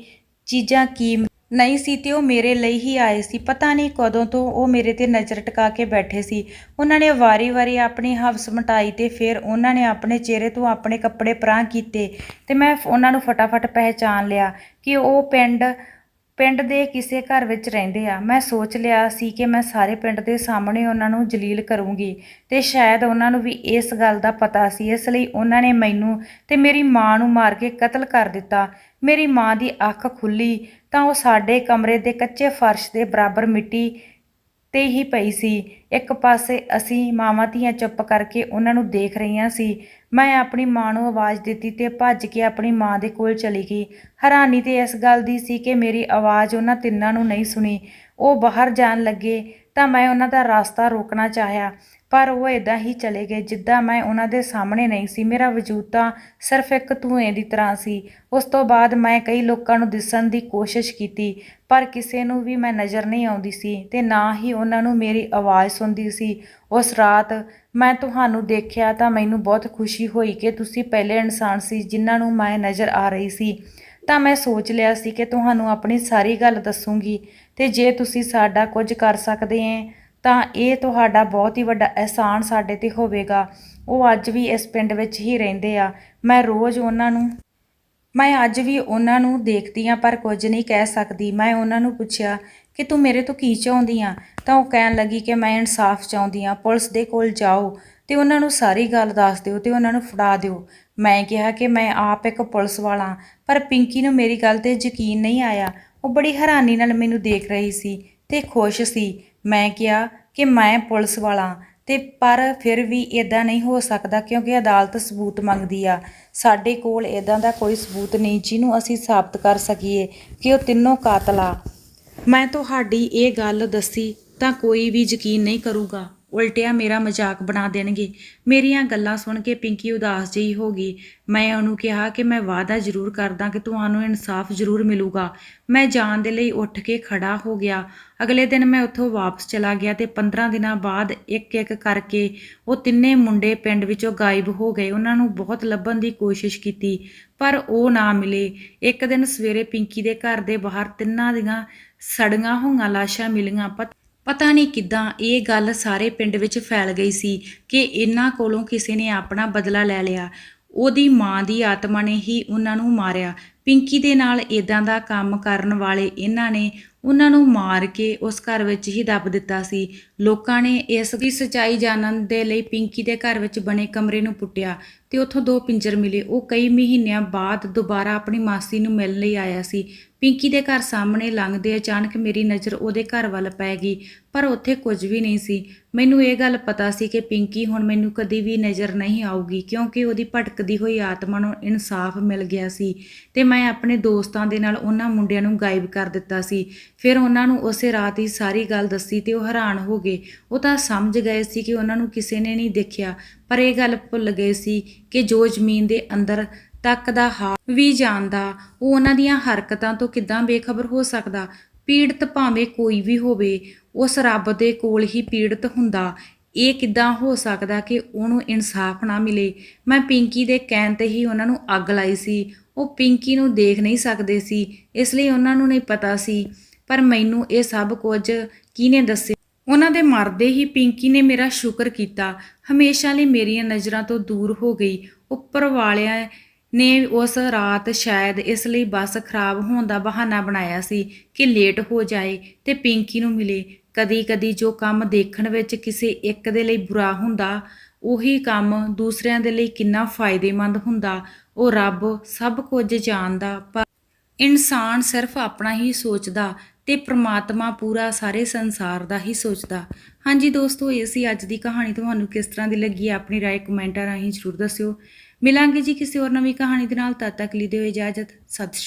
Speaker 1: ਚੀਜ਼ਾਂ ਕੀ ਨਹੀਂ ਸੀ ਤੇ ਉਹ ਮੇਰੇ ਲਈ ਹੀ ਆਏ ਸੀ। ਪਤਾ ਨਹੀਂ ਕਦੋਂ ਤੋਂ ਉਹ ਮੇਰੇ ਤੇ ਨਜ਼ਰ ਟਿਕਾ ਕੇ ਬੈਠੇ ਸੀ। ਉਹਨਾਂ ਨੇ ਵਾਰੀ-ਵਾਰੀ ਆਪਣੀ ਹਵਸ ਮਟਾਈ ਤੇ ਫਿਰ ਉਹਨਾਂ ਨੇ ਆਪਣੇ ਚਿਹਰੇ ਤੋਂ ਆਪਣੇ ਕੱਪੜੇ ਪਰਾਂ ਕੀਤੇ ਤੇ ਮੈਂ ਉਹਨਾਂ ਨੂੰ ਫਟਾਫਟ ਪਹਿਚਾਨ ਲਿਆ ਕਿ ਉਹ ਪਿੰਡ ਪਿੰਡ ਦੇ ਕਿਸੇ ਘਰ ਵਿੱਚ ਰਹਿੰਦੇ ਆ। ਮੈਂ ਸੋਚ ਲਿਆ ਸੀ ਕਿ ਮੈਂ ਸਾਰੇ ਪਿੰਡ ਦੇ ਸਾਹਮਣੇ ਉਹਨਾਂ ਨੂੰ ਜਲੀਲ ਕਰੂੰਗੀ ਤੇ ਸ਼ਾਇਦ ਉਹਨਾਂ ਨੂੰ ਵੀ ਇਸ ਗੱਲ ਦਾ ਪਤਾ ਸੀ। ਇਸ ਲਈ ਉਹਨਾਂ ਨੇ ਮੈਨੂੰ ਤੇ ਮੇਰੀ ਮਾਂ ਨੂੰ ਮਾਰ ਕੇ ਕਤਲ ਕਰ ਦਿੱਤਾ। ਮੇਰੀ ਮਾਂ ਦੀ ਅੱਖ ਖੁੱਲੀ ਤਾਂ ਉਹ ਸਾਡੇ ਕਮਰੇ ਦੇ ਕੱਚੇ ਫਰਸ਼ ਦੇ ਬਰਾਬਰ ਮਿੱਟੀ ਤੇ ਹੀ ਪਈ ਸੀ। ਇੱਕ ਪਾਸੇ ਅਸੀਂ ਮਾਵਾਂ ਧੀਆਂ ਚੁੱਪ ਕਰਕੇ ਉਹਨਾਂ ਨੂੰ ਦੇਖ ਰਹੀਆਂ ਸੀ। ਮੈਂ ਆਪਣੀ ਮਾਂ ਨੂੰ ਆਵਾਜ਼ ਦਿੱਤੀ ਤੇ ਭੱਜ ਕੇ ਆਪਣੀ ਮਾਂ ਦੇ ਕੋਲ ਚਲੀ ਗਈ। ਹੈਰਾਨੀ ਤੇ ਇਸ ਗੱਲ ਦੀ ਸੀ ਕਿ ਮੇਰੀ ਆਵਾਜ਼ ਉਹਨਾਂ ਤਿੰਨਾਂ ਨੂੰ ਨਹੀਂ ਸੁਣੀ। ਉਹ ਬਾਹਰ ਜਾਣ ਲੱਗੇ ਤਾਂ ਮੈਂ ਉਹਨਾਂ ਦਾ ਰਸਤਾ ਰੋਕਣਾ ਚਾਹਿਆ। ਪਰ ਉਹ ਇਦਾਂ ਹੀ ਚਲੇ ਗਏ ਜਿੱਦਾਂ ਮੈਂ ਉਹਨਾਂ ਦੇ ਸਾਹਮਣੇ ਨਹੀਂ ਸੀ। ਮੇਰਾ ਵਜੂਦ ਤਾਂ ਸਿਰਫ ਇੱਕ ਧੂਏ ਦੀ ਤਰ੍ਹਾਂ ਸੀ। ਉਸ ਤੋਂ ਬਾਅਦ ਮੈਂ ਕਈ ਲੋਕਾਂ ਨੂੰ ਦਿਸਣ ਦੀ ਕੋਸ਼ਿਸ਼ ਕੀਤੀ, ਪਰ ਕਿਸੇ ਨੂੰ ਵੀ ਮੈਂ ਨਜ਼ਰ ਨਹੀਂ ਆਉਂਦੀ ਸੀ ਤੇ ਨਾ ਹੀ ਉਹਨਾਂ ਨੂੰ ਮੇਰੀ ਆਵਾਜ਼ ਸੁਣਦੀ ਸੀ। ਉਸ ਰਾਤ ਮੈਂ ਤੁਹਾਨੂੰ ਦੇਖਿਆ ਤਾਂ ਮੈਨੂੰ ਬਹੁਤ ਖੁਸ਼ੀ ਹੋਈ ਕਿ ਤੁਸੀਂ ਪਹਿਲੇ ਇਨਸਾਨ ਸੀ ਜਿਨ੍ਹਾਂ ਨੂੰ ਮੈਂ ਨਜ਼ਰ ਆ ਰਹੀ ਸੀ। ਤਾਂ ਮੈਂ ਸੋਚ ਲਿਆ ਸੀ ਕਿ ਤੁਹਾਨੂੰ ਆਪਣੀ ਸਾਰੀ ਗੱਲ ਦੱਸੂਗੀ ਤੇ ਜੇ ਤੁਸੀਂ ਸਾਡਾ ਕੁਝ ਕਰ ਸਕਦੇ ਏ ਤਾਂ ਇਹ ਤੁਹਾਡਾ ਬਹੁਤ ਹੀ ਵੱਡਾ ਅਹਿਸਾਨ ਸਾਡੇ ਤੇ ਹੋਵੇਗਾ। ਉਹ ਅੱਜ ਵੀ ਇਸ ਪਿੰਡ ਵਿੱਚ ਹੀ ਰਹਿੰਦੇ ਆ। ਮੈਂ ਰੋਜ਼ ਉਹਨਾਂ ਨੂੰ, ਮੈਂ ਅੱਜ ਵੀ ਉਹਨਾਂ ਨੂੰ ਦੇਖਦੀ ਆ ਪਰ ਕੁਝ ਨਹੀਂ ਕਹਿ ਸਕਦੀ। ਮੈਂ ਉਹਨਾਂ ਨੂੰ ਪੁੱਛਿਆ ਕਿ ਤੂੰ ਮੇਰੇ ਤੋਂ ਕੀ ਚਾਹੁੰਦੀ ਆ? ਤਾਂ ਉਹ ਕਹਿਣ ਲੱਗੀ ਕਿ ਮੈਂ ਇਨਸਾਫ ਚਾਹੁੰਦੀ ਆ ਪੁਲਿਸ ਦੇ ਕੋਲ ਜਾਓ ਤੇ ਉਹਨਾਂ ਨੂੰ ਸਾਰੀ ਗੱਲ ਦੱਸ ਦਿਓ ਤੇ ਉਹਨਾਂ ਨੂੰ ਫੜਾ ਦਿਓ। ਮੈਂ ਕਿਹਾ ਕਿ ਮੈਂ ਆਪ ਇੱਕ ਪੁਲਿਸ ਵਾਲਾ ਪਰ ਪਿੰਕੀ ਨੂੰ ਮੇਰੀ ਗੱਲ ਤੇ ਯਕੀਨ ਨਹੀਂ ਆਇਆ। ਉਹ ਬੜੀ ਹੈਰਾਨੀ ਨਾਲ ਮੈਨੂੰ ਦੇਖ ਰਹੀ ਸੀ ਤੇ ਖੁਸ਼ ਸੀ। ਮੈਂ ਕਿਹਾ ਕਿ ਮੈਂ ਪੁਲਿਸ ਵਾਲਾ ਤੇ ਪਰ ਫਿਰ ਵੀ ਇਦਾਂ ਨਹੀਂ ਹੋ ਸਕਦਾ ਕਿਉਂਕਿ ਅਦਾਲਤ ਸਬੂਤ ਮੰਗਦੀ ਆ। ਸਾਡੇ ਕੋਲ ਇਦਾਂ ਦਾ ਕੋਈ ਸਬੂਤ ਨਹੀਂ ਜਿਹਨੂੰ ਅਸੀਂ ਸਾਬਤ ਕਰ ਸਕੀਏ ਕਿ ਉਹ ਤਿੰਨੋਂ ਕਾਤਲ ਆ। ਮੈਂ ਤੁਹਾਡੀ ਇਹ ਗੱਲ ਦੱਸੀ ਤਾਂ ਕੋਈ ਵੀ ਯਕੀਨ ਨਹੀਂ ਕਰੂਗਾ। ਉਲਟਿਆ ਮੇਰਾ ਮਜ਼ਾਕ ਬਣਾ ਦੇਣਗੇ। ਮੇਰੀਆਂ ਗੱਲਾਂ ਸੁਣ ਕੇ ਪਿੰਕੀ ਉਦਾਸ ਜਿਹੀ ਹੋ ਗਈ। ਮੈਂ ਉਹਨੂੰ ਕਿਹਾ ਕਿ ਮੈਂ ਵਾਅਦਾ ਜ਼ਰੂਰ ਕਰਦਾ ਕਿ ਤੁਹਾਨੂੰ ਇਨਸਾਫ ਜ਼ਰੂਰ ਮਿਲੂਗਾ। ਮੈਂ ਜਾਣ ਦੇ ਲਈ ਉੱਠ ਕੇ ਖੜਾ ਹੋ ਗਿਆ। ਅਗਲੇ ਦਿਨ ਮੈਂ ਉੱਥੋਂ ਵਾਪਸ ਚਲਾ ਗਿਆ ਤੇ 15 ਦਿਨਾਂ ਬਾਅਦ ਇੱਕ ਇੱਕ ਕਰਕੇ ਉਹ ਤਿੰਨੇ ਮੁੰਡੇ ਪਿੰਡ ਵਿੱਚੋਂ ਗਾਇਬ ਹੋ ਗਏ। ਉਹਨਾਂ ਨੂੰ ਬਹੁਤ ਲੱਭਣ ਦੀ ਕੋਸ਼ਿਸ਼ ਕੀਤੀ, ਪਰ ਉਹ ਨਾ ਮਿਲੇ। ਇੱਕ ਦਿਨ ਸਵੇਰੇ ਪਿੰਕੀ ਦੇ ਘਰ ਦੇ ਬਾਹਰ ਤਿੰਨਾਂ ਦੀਆਂ ਸੜੀਆਂ ਹੋਈਆਂ ਲਾਸ਼ਾਂ ਮਿਲੀਆਂ। ਪਤਾ ਨਹੀਂ ਕਿੱਦਾਂ ਇਹ ਗੱਲ ਸਾਰੇ ਪਿੰਡ ਵਿੱਚ ਫੈਲ ਗਈ ਸੀ ਕਿ ਇਹਨਾਂ ਕੋਲੋਂ ਕਿਸੇ ਨੇ ਆਪਣਾ ਬਦਲਾ ਲੈ ਲਿਆ। ਉਹਦੀ ਮਾਂ ਦੀ ਆਤਮਾ ਨੇ ਹੀ ਉਹਨਾਂ ਨੂੰ ਮਾਰਿਆ। ਪਿੰਕੀ ਦੇ ਨਾਲ ਇਦਾਂ ਦਾ ਕੰਮ ਕਰਨ ਵਾਲੇ ਇਹਨਾਂ ਨੇ ਉਹਨਾਂ ਨੂੰ ਮਾਰ ਕੇ ਉਸ ਘਰ ਵਿੱਚ ਹੀ ਦੱਬ ਦਿੱਤਾ ਸੀ। ਲੋਕਾਂ ਨੇ ਇਸ ਦੀ ਸਚਾਈ ਜਾਣਨ ਦੇ ਲਈ ਪਿੰਕੀ ਦੇ ਘਰ ਵਿੱਚ ਬਣੇ ਕਮਰੇ ਨੂੰ ਪੁੱਟਿਆ। ਤੇ ਉੱਥੋਂ ਦੋ ਪਿੰਜਰ ਮਿਲੇ। ਉਹ ਕਈ ਮਹੀਨਿਆਂ ਬਾਅਦ ਦੁਬਾਰਾ ਆਪਣੀ ਮਾਸੀ ਨੂੰ ਮਿਲਣ ਲਈ ਆਇਆ ਸੀ। ਪਿੰਕੀ ਦੇ ਘਰ ਸਾਹਮਣੇ ਲੰਘਦੇ ਅਚਾਨਕ ਮੇਰੀ ਨਜ਼ਰ ਉਹਦੇ ਘਰ ਵੱਲ ਪੈ ਗਈ, ਪਰ ਉੱਥੇ ਕੁਝ ਵੀ ਨਹੀਂ ਸੀ। ਮੈਨੂੰ ਇਹ ਗੱਲ ਪਤਾ ਸੀ ਕਿ ਪਿੰਕੀ ਹੁਣ ਮੈਨੂੰ ਕਦੀ ਵੀ ਨਜ਼ਰ ਨਹੀਂ ਆਊਗੀ, ਕਿਉਂਕਿ ਉਹਦੀ ਭਟਕਦੀ ਹੋਈ ਆਤਮਾ ਨੂੰ ਇਨਸਾਫ ਮਿਲ ਗਿਆ ਸੀ ਤੇ ਮੈਂ ਆਪਣੇ ਦੋਸਤਾਂ ਦੇ ਨਾਲ ਉਹਨਾਂ ਮੁੰਡਿਆਂ ਨੂੰ ਗਾਇਬ ਕਰ ਦਿੱਤਾ ਸੀ। ਫਿਰ ਉਹਨਾਂ ਨੂੰ ਉਸੇ ਰਾਤ ਹੀ ਸਾਰੀ ਗੱਲ ਦੱਸੀ ਤੇ ਉਹ ਹੈਰਾਨ ਹੋ ਗਏ। ਉਹ ਤਾਂ ਸਮਝ ਗਏ ਸੀ ਕਿ ਉਹਨਾਂ ਨੂੰ ਕਿਸੇ ਨੇ ਨਹੀਂ ਦੇਖਿਆ ਪਰ ਇਹ ਗੱਲ ਭੁੱਲ ਗਏ ਸੀ ਕਿ ਜੋ ਜ਼ਮੀਨ ਦੇ ਅੰਦਰ ਤੱਕ ਦਾ ਹਾਲ ਵੀ ਜਾਣਦਾ, ਉਹ ਉਹਨਾਂ ਦੀਆਂ ਹਰਕਤਾਂ ਤੋਂ ਕਿੱਦਾਂ ਬੇਖਬਰ ਹੋ ਸਕਦਾ? ਪੀੜਤ ਭਾਵੇਂ ਕੋਈ ਵੀ ਹੋਵੇ, ਉਸ ਰੱਬ ਦੇ ਕੋਲ ਹੀ ਪੀੜਤ ਹੁੰਦਾ। ਇਹ ਕਿੱਦਾਂ ਹੋ ਸਕਦਾ ਕਿ ਉਹਨੂੰ ਇਨਸਾਫ ਨਾ ਮਿਲੇ? ਮੈਂ ਪਿੰਕੀ ਦੇ ਕਹਿਣ ਤੇ ਹੀ ਉਹਨਾਂ ਨੂੰ ਅੱਗ ਲਾਈ ਸੀ। ਉਹ ਪਿੰਕੀ ਨੂੰ ਦੇਖ ਨਹੀਂ ਸਕਦੇ ਸੀ, ਇਸ ਲਈ ਉਹਨਾਂ ਨੂੰ ਨਹੀਂ ਪਤਾ ਸੀ। ਪਰ ਮੈਨੂੰ ਇਹ ਸਭ ਕੁਝ ਕਿਹਨੇ ਦੱਸਿਆ? ਉਹਨਾਂ ਦੇ ਮਰਦੇ ਹੀ ਪਿੰਕੀ ਨੇ ਮੇਰਾ ਸ਼ੁਕਰ ਕੀਤਾ। ਹਮੇਸ਼ਾ ਲਈ ਮੇਰੀਆਂ ਨਜ਼ਰਾਂ ਤੋਂ ਦੂਰ ਹੋ ਗਈ। ਉੱਪਰ ਵਾਲਿਆਂ ਨੇ ਉਸ ਰਾਤ ਸ਼ਾਇਦ ਇਸ ਲਈ ਬੱਸ ਖਰਾਬ ਹੋਣ ਦਾ ਬਹਾਨਾ ਬਣਾਇਆ ਸੀ ਕਿ ਲੇਟ ਹੋ ਜਾਏ ਤੇ ਪਿੰਕੀ ਨੂੰ ਮਿਲੇ। ਕਦੀ-ਕਦੀ ਜੋ ਕੰਮ ਦੇਖਣ ਵਿੱਚ ਕਿਸੇ ਇੱਕ ਦੇ ਲਈ ਬੁਰਾ ਹੁੰਦਾ, ਉਹੀ ਕੰਮ ਦੂਸਰਿਆਂ ਦੇ ਲਈ ਕਿੰਨਾ ਫਾਇਦੇਮੰਦ ਹੁੰਦਾ। ਉਹ ਰੱਬ ਸਭ ਕੁਝ ਜਾਣਦਾ, ਪਰ ਇਨਸਾਨ ਸਿਰਫ ਆਪਣਾ ਹੀ ਸੋਚਦਾ ਤੇ ਪ੍ਰਮਾਤਮਾ ਪੂਰਾ ਸਾਰੇ ਸੰਸਾਰ ਦਾ ਹੀ ਸੋਚਦਾ। ਹਾਂਜੀ ਦੋਸਤੋ, ਇਹ ਸੀ ਅੱਜ ਦੀ ਕਹਾਣੀ। ਤੁਹਾਨੂੰ ਕਿਸ ਤਰ੍ਹਾਂ ਦੀ ਲੱਗੀ ਹੈ ਆਪਣੀ ਰਾਏ ਕਮੈਂਟਾਂ ਰਾਹੀਂ ਜ਼ਰੂਰ ਦੱਸਿਓ। ਮਿਲਾਂਗੇ ਜੀ ਕਿਸੇ ਹੋਰ ਨਵੀਂ ਕਹਾਣੀ ਦੇ ਨਾਲ। ਤਦ ਤੱਕ ਲਈ ਦਿਓ ਇਜਾਜ਼ਤ। ਸਤਿ ਸ਼੍ਰੀ